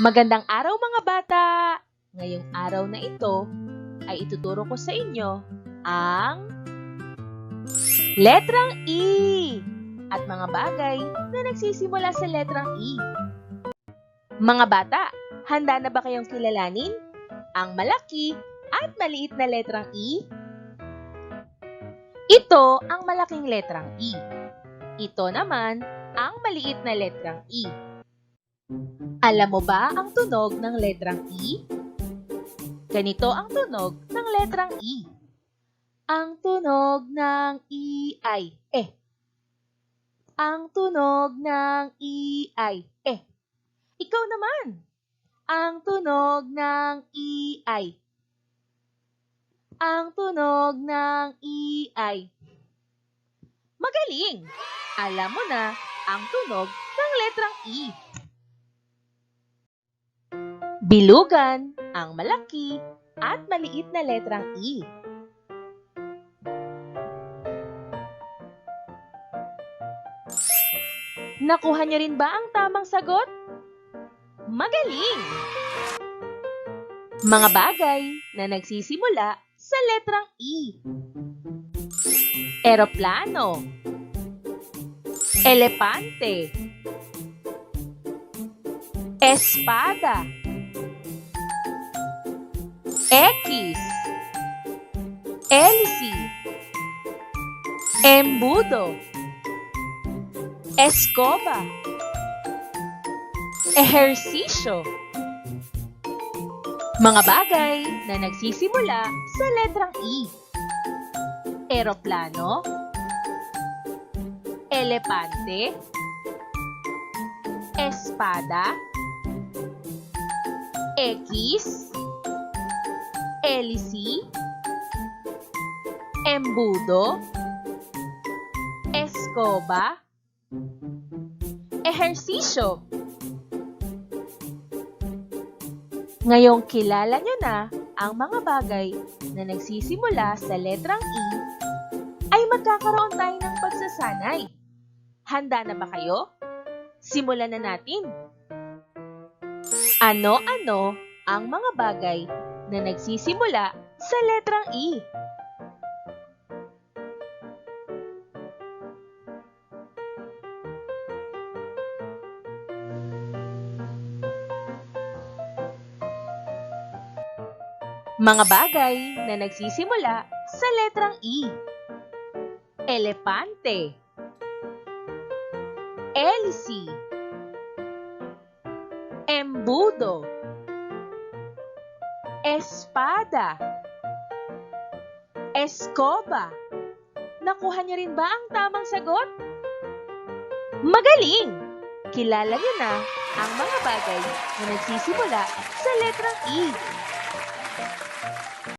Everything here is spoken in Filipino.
Magandang araw mga bata! Ngayong araw na ito ay ituturo ko sa inyo ang letrang E at mga bagay na nagsisimula sa letrang E. Mga bata, handa na ba kayong kilalanin ang malaki at maliit na letrang E? Ito ang malaking letrang E. Ito naman ang maliit na letrang E. Alam mo ba ang tunog ng letrang E? Ganito ang tunog ng letrang E. Ang tunog ng E ay E. Ang tunog ng E ay E. Ikaw naman. Ang tunog ng E ay. Ang tunog ng E ay. Magaling! Alam mo na ang tunog ng letrang E. Bilugan ang malaki at maliit na letrang E. Nakuha niyo rin ba ang tamang sagot? Magaling! Mga bagay na nagsisimula sa letrang E. Eroplano Elepante Espada X Hélice Embudo Escoba Ehersisyo Mga bagay na nagsisimula sa letrang E. Eroplano Elepante Espada X hélice, embudo, escoba, ehersisyo. Ngayong kilala nyo na ang mga bagay na nagsisimula sa letrang E, ay magkakaroon tayo ng pagsasanay. Handa na ba kayo? Simulan na natin. Ano-ano ang mga bagay na nagsisimula sa letrang E. Mga bagay na nagsisimula sa letrang E. Elepante Hélice Embudo Espada. Escoba. Nakuha niyo rin ba ang tamang sagot? Magaling! Kilala niyo na ang mga bagay na nagsisimula sa letrang E.